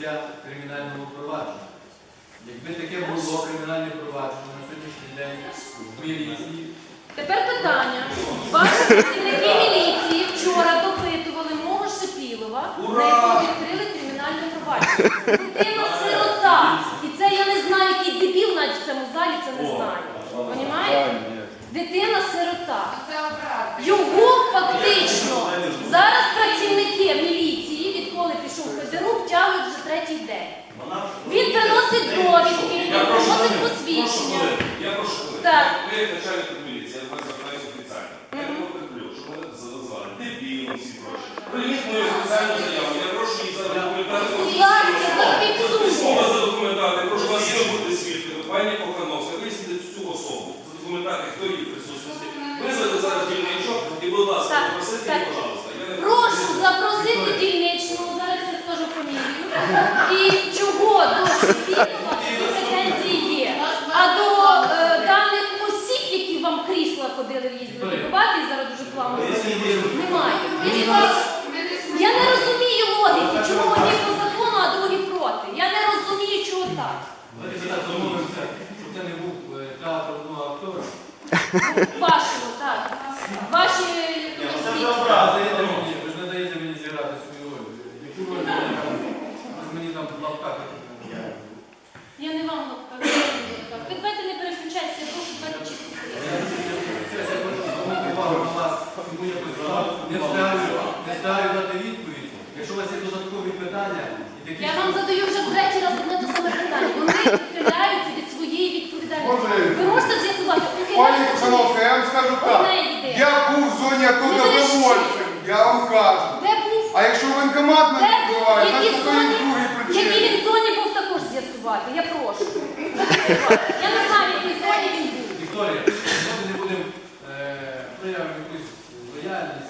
кінця кримінального провадження. Якби таке було кримінальне провадження на сьогоднішній день в міліції, Тепер питання. Ваші працівники міліції вчора допитували мого Шипілова, на якого відкрили кримінальне провадження. Дитина сирота. І це я не знаю, який дебіл навіть в цьому залі це не знає. Понімаєте? Дитина сирота. Його фактично зараз працівники Козярук, вже третій день. Він приносить довідки, він прошу приносить посвідчення. Я прошу. Так. Ви як начальник міліції, я вас звертаюся офіціально. Я не потерплю, щоб мене зазвали. Дебілом всі гроші. Прийміть мою офіціальну заяву. Я прошу її за документацію. Будь ласка, зафіксуйте. Слово за документацію. Прошу вас є бути свідками. Пані Кохановська, виясніть цю особу. За документацію, хто її присутності. Визвати зараз дільничок і, будь ласка, її, пожалуйста. Фамілію. І чого до Шипілова претензії є? А до е, даних осіб, які вам крісла ходили їздили добивати, і зараз дуже плавно немає. Я не розумію логіки, чому одні по закону, а другі проти. Я не розумію, чого так. давайте так домовимося, щоб це не був е, театр одного актора. Вашого, так. Ваші Ви люди. надаєте мені, ви ж не даєте мені зіграти свою роль. Яку роль мені там, мені там в лапках? Я не вам Ви давайте не переключайтеся, я прошу давайте чисто. Не встигаю дати відповідь. Якщо у вас є додаткові питання, і такі Я вам задаю вже третій раз одне те саме питання. Вони ухиляються від своєї відповідальності. Ви можете з'ясувати, Пані? Кохановська, я вам скажу так. Я був в зоні АТО Не добровольцем, я вам кажу. Де був? А якщо воєнкомат не відбуває, значить то є другі Який він в зоні був також з'ясувати. Я прошу. Я не знаю, в якій зоні він був. Вікторія, Fernandes.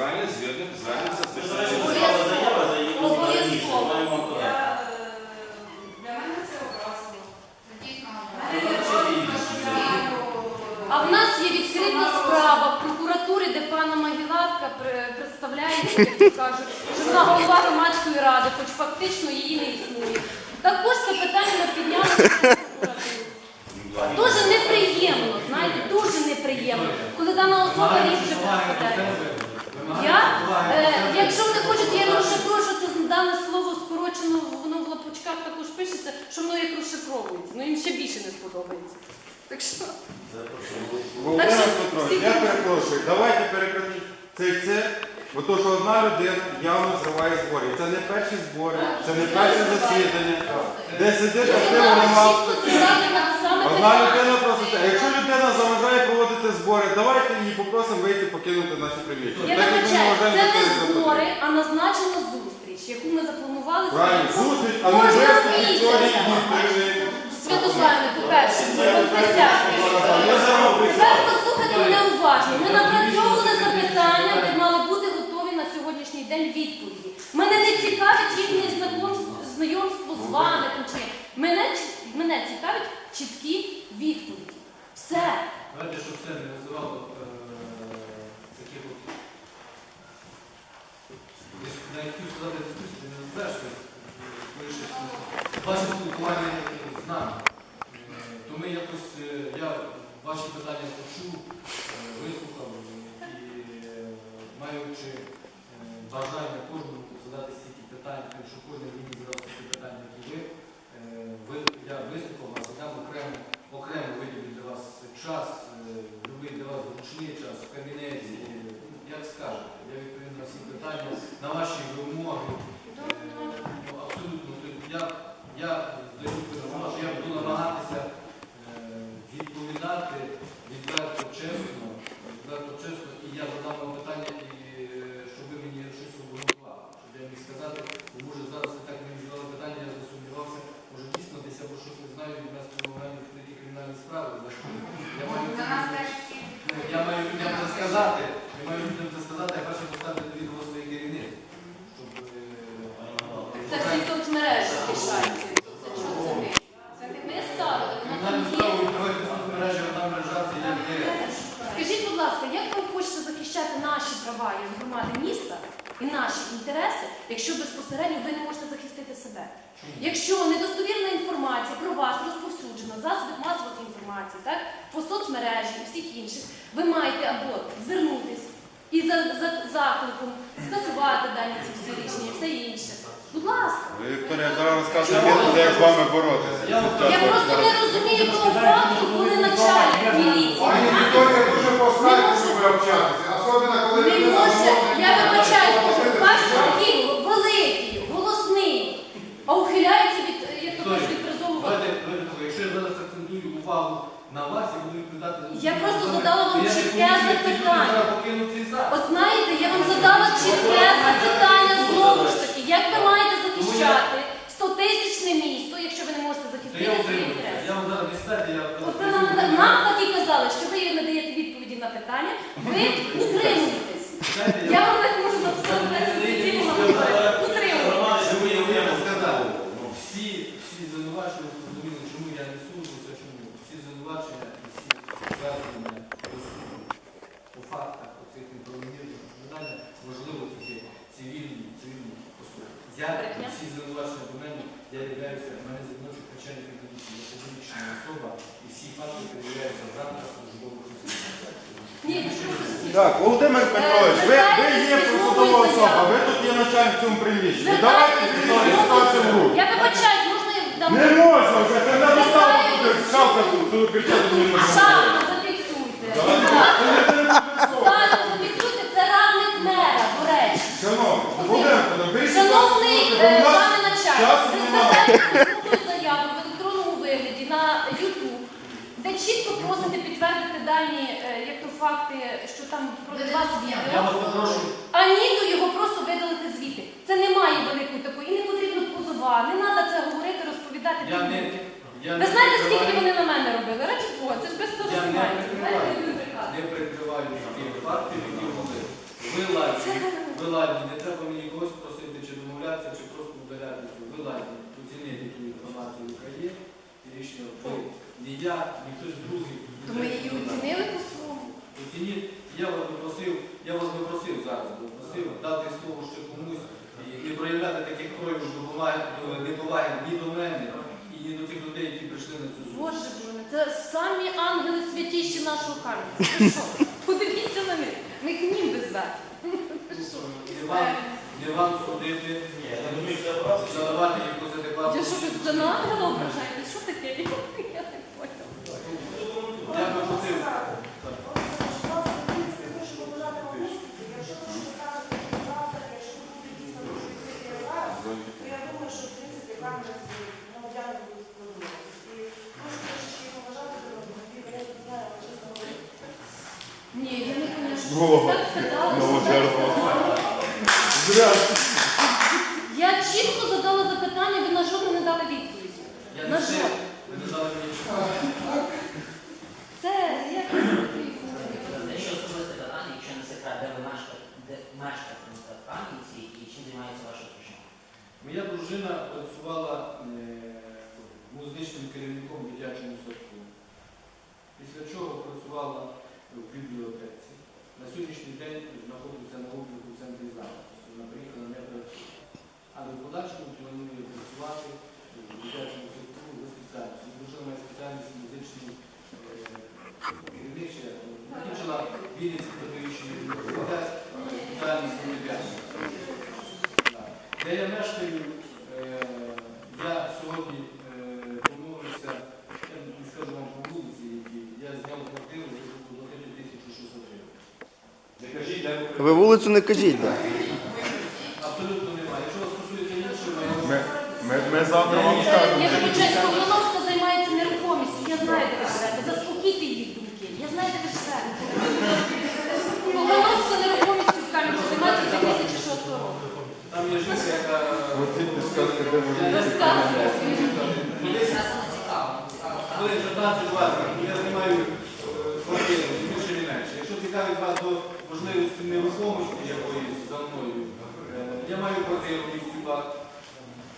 цього собрання звернемо- звернемося з її Обов'язково. Я, е, Для мене це образливо. Ну. А в нас є відкрита справа в прокуратурі, де пана Магілатка пр- представляється, як кажуть, що вона голова громадської ради, хоч фактично її не існує. Також це питання ми підняли в прокуратуру. Дуже неприємно, знаєте, дуже неприємно, коли дана особа їх вже представляє. Я, е, якщо вони хочуть, я розшифрую, що це дане слово скорочено, воно в лапочках також пишеться, що воно як розшифровується. Ну їм ще більше не сподобається. Так що. Володимир Так що Петрович, всі я перепрошую, давайте переконіть цей цирк, бо то, що одна людина явно зриває збори. Це не перші збори, це не перше засідання, де сидить активно саме Одна людина просто це. Якщо людина заважає проводити збори, давайте її попросимо вийти покинути наші приміщення. Я Так як ми вибачаю, це не збори, а назначена зустріч, яку ми запланували Правильно, зустріч, а не кожного виступ Вікторії місяця. Святославне, по-перше. Я Тепер послухайте мене уважно. Ми напрацьовували сьогоднішній день відповіді. Мене не цікавить їхнє знакомство, знайомство з вами. Чи мене, мене цікавить чіткі відповіді. Все. Давайте, щоб це не визивало е, таких от. На які сказати дискусії, не звершує ваше спілкування з нами. Е, то ми якось, е, я ваші питання почув, вислухав і маючи бажання кожному задати стільки питань, тому що кожен мені задав стільки питань, які ви. Е, ви я виступив вас і дам окремо, окремо виділю для вас час, е, любий для вас зручний час в кабінеті. Як скажете, я відповім на всі питання, на ваші вимоги. Громади міста і наші інтереси, якщо безпосередньо ви не можете захистити себе? Якщо недостовірна інформація про вас розповсюджена в засобах масової інформації, так, по соцмережі і всіх інших, ви маєте або звернутись і за, за закликом скасувати дані ці всі рішення і все інше. Будь ласка. Вікторія, зараз розкажете методи, як з вами боротися. Я просто не розумію того факту, коли начальник міліції. Пані Вікторія дуже постарайтеся, щоб ви общатися. Може, я не вибачаюсь, бачите, такий великий, голосний, а ухиляється від, як то кажуть, від призову. Давайте, якщо я зараз акцентую увагу на вас, я буду відповідати за Я просто задала вам то я не чітке люди запитання. зараз покинути цей зал. От знаєте, я вам задала чітке запитання знову ж таки, як ви маєте захищати 100-тисячне місто, якщо ви не можете я захистити свої утримуюся. інтереси? Я вам зараз не стати, я От ви нам, нам так і казали, що ви не даєте відповіді на питання, ви утримуєтесь. Я вам так можу написати на офіційному Утримуєтесь. Сьогодні я вам сказав, всі, всі звинувачення, ви зрозуміли, чому я не суджуся, чому. Всі звинувачення і всі звернення до суду по фактах оцих неправомірних виконання, можливо, тільки цивільні, цивільні особи. Я Брехня. всі звинувачення до мене, я являюся, в мене звинувачують начальник поліції, я публічна особа, і всі факти перевіряються завтра службових осіб. Ні, ви що ви Так, Володимир Петрович, ви, ви є посадова особа, ви тут є начальник в цьому приміщенні. Давайте цю ситуацію в руки. Я вибачаюсь, можна я дам Не можна вже, це не достатньо буде шапка тут, тут кричати не можна. шапку зафіксуйте. Зафіксуйте, це радник мера, до речі. Шановні, Володимир Петрович, Шановний е, пане начальник, ви немає. заяву в електронному вигляді на YouTube, де чітко просите підтвердити дані, е, як то факти, що там про вас Я вас попрошу, А ні, то його просто видалити звідти. Це немає великої такої, і не потрібно позова, не треба це говорити, розповідати. я не... Я Ви знаєте, скільки прикриваю- вони на мене робили? Раді Бога, це ж без того Я не знімається. прикриваю, Знаєте, не прикриваю ті факти, які могли. Ви ладні, ви ладні, не треба мені когось просити, чи домовлятися, чи просто ударятися. Ви ладні, оцінити ту інформацію, яка є, і рішення ви, ні я, ні хтось другий. То ми її оцінили по-своєму. Оцініть, я вас би просив, я вас би просив зараз, просив дати слово ще комусь і не проявляти таких проявів неповаги, неповаги ні до мене, і ні до тих людей, які прийшли на цю зустріч. Боже Боже, це самі ангели святіші нашого що? Подивіться на них. Ми їх німби звати. Не вам, не вам судити, не задавати якусь адекватну. Я що на ангела ображаєте? Що таке? Я не поняла. Я би просив. Я думаю, що в принципі камери громадяни будуть складуватися. І дуже трошечки поважати до автомобілів, я не знаю, але чесно говорити. Ні, я не поняла. що О, що сказали. Здравствуйте. Я чітко задала запитання, ви на жодне не дали відповіді. Я На не все, жодне. ви не дали мені. Це як Дещо особисте питання, якщо не секрет, де ви мешкаєте, де мешкаєте в Кам'янці і чим займається ваша дружина? Моя дружина працювала е, музичним керівником в дитячому садку. Після чого працювала в бібліотеці. На сьогоднішній день знаходиться на обліку в центрі захисту. Вона приїхала не працює. Але в подальшому планує працювати в дитячому садку за спеціальністю. Дружина має спеціальність музичний е, керівник, ще закінчила Вінницький педагогічний університет, спеціальність дитяча. Де я мешкаю, Ви вулицю не кажіть, так. Абсолютно немає. Якщо вас стосується іншого, Ми, ми, ми завтра вам скажемо. Я вибачаюсь, Павловська займається нерухомістю. Я знаю, де ви живете. Заспокійте їх думки. Я знаю, де ви живете. Павловська нерухомістю в Кам'янці займається з 2006 року. там є жінка, яка ці де ви Розказуйте. Десь хвилин 15-20, я знімаю е, квартиру, більше, ні менше. Якщо цікавить вас до можливості нерухомості якоїсь за мною, я маю квартиру в місті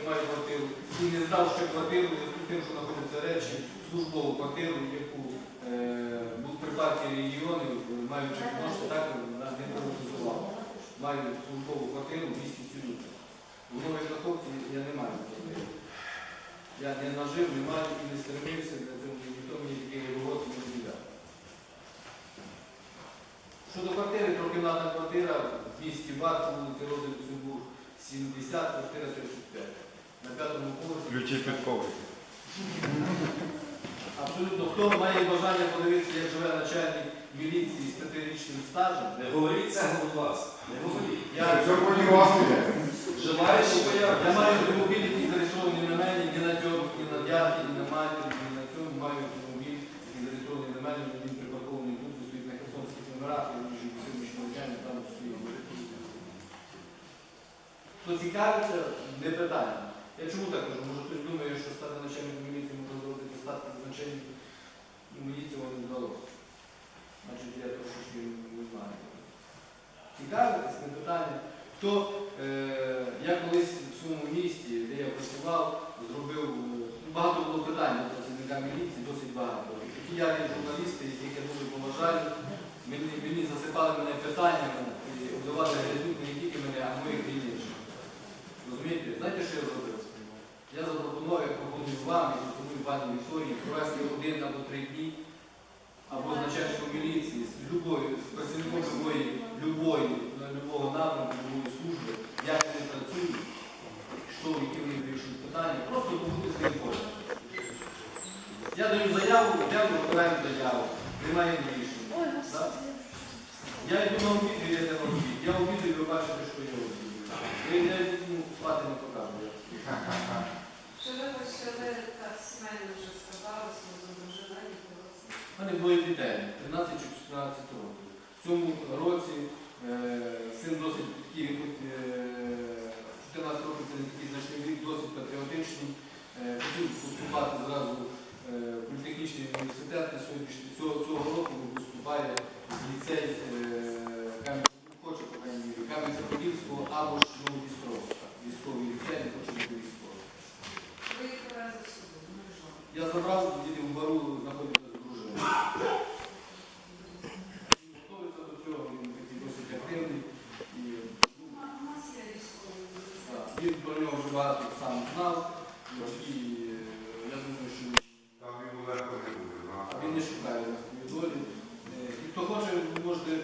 я маю квартиру і не здав ще квартиру, з тим, що знаходяться речі, службову квартиру, яку е, був при партії регіонів, маючи кошти, так нас не приватизував. Маю службову квартиру в місті Цюрюка. В новій Каховці я не маю квартири. Я не нажив, не маю і не стремився для цього, ніхто мені такий роботи не Щодо квартири, трьохкімнатна квартира в місті Бар, вулиці Роза Люксембург, 70, квартира 35. На п'ятому поверсі. Ключі підкови. Абсолютно. Хто має бажання подивитися, як живе начальник міліції з п'ятирічним стажем? Не говоріть це, будь ласка. Не говоріть. Я, Сьогодні вас не Желаєш, я? я маю автомобіль, який зареєстрований на мене, ні на цьому, ні на дядьки, ні на матір, ні на цьому. Маю автомобіль, який зареєстрований на мене, він припаркований тут, він стоїть на я їжджу в сьогоднішньому дня, там. Хто цікавиться, не питання. Я чому так кажу? Може хтось думає, що стати начальником міліції можна зробити стати значенням міліції вам не вдалося. Значить, я трошечки не знаю. Цікавитись, не питання. Хто, е, я колись в своєму місті, де я працював, зробив, е, ну, багато було питань до працівника міліції, досить багато. Такі ярі журналісти, яких я дуже поважаю, мені, мені засипали мене питаннями і обдавали грязюку не тільки мене, а моїх інших. Розумієте? Знаєте, що я зробив? Я запропонував, я пропоную вам, я пропоную пані Вікторії провести один або три дні, або з начальником міліції, з любою, з працівником любої, любої, на любого напрямку, любої служби, як вони працюють, що, які вони вирішують питання, просто побути з ним поряд. Я даю заяву, я викладаю заяву, приймаємо рішення. Так? Я йду на обід, ви йдете на обід. Я обідаю, ви бачите, що я обідаю. Ви я ну, спати не покажу. Що ви почали так сімейно вже сказали, що дружина і У мене двоє дітей, 13 чи 14 років. В цьому році е, син досить такий, хоч, е, 14 років це не такий значний вік, досить патріотичний. Е, хотів поступати зразу е, в політехнічний університет на сьогоднішній цього, цього року він поступає в ліцей е, Кам'янця, ну, хоче, по крайній мірі, Кам'янця-Подільського або ж Новодністровська. Військовий ліцей, не хоче бути військовим. Ви їх привезли сюди, ну і що? Я забрав, діти в бару знаходиться з дружиною. Він Готується до цього, він такий досить активний. І, ну, А у нас є військовий. так, він про нього вже багато сам знав. І е, я думаю, що Там він легко не буде. да. він не шукає свою долі. Е, І хто хоче, ви можете, е,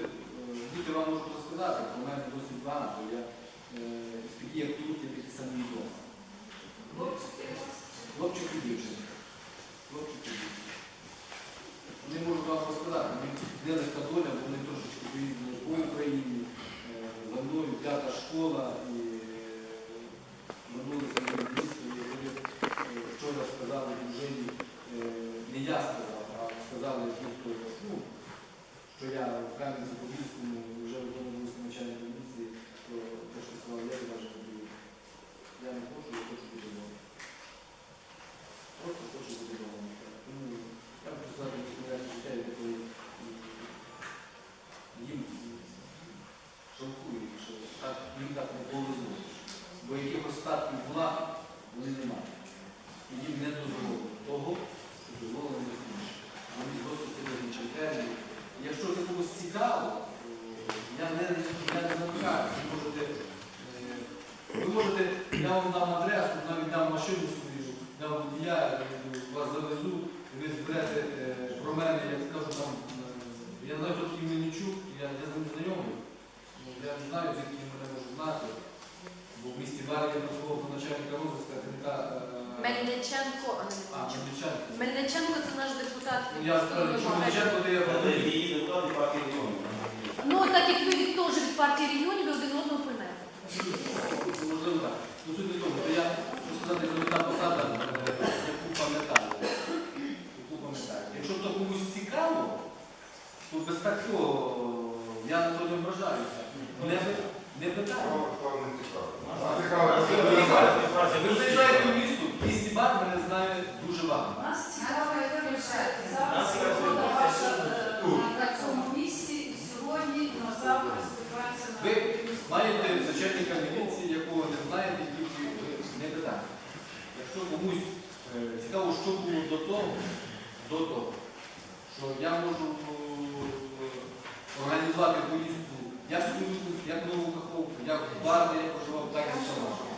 діти вам можуть розказати, у мене досить багато. Я е, такі, як тут, є такі самі і вдома. Хлопчики у вас Хлопчик і дівчинка. Хлопчик і дівчинка. Вони можуть вам розказати, вони нелегка доля, вони трошечки поїздили по Україні, е, за мною п'ята школа і е, вернулися до міста, і вони е, вчора сказали дружині, е, сказав, а сказали хто, ну, що я в Кам'янці-Подільському вже виконував начальник міліції, то те, що сказав, я навіть не. Я не хочу, я хочу бути. Просто хочу бути Merci. комусь е, цікаво, що було до того, до того, що я можу е, організувати поїздку, як в Союзу, як в Нову Каховку, як в Барні, я проживав, так і в Шамаші.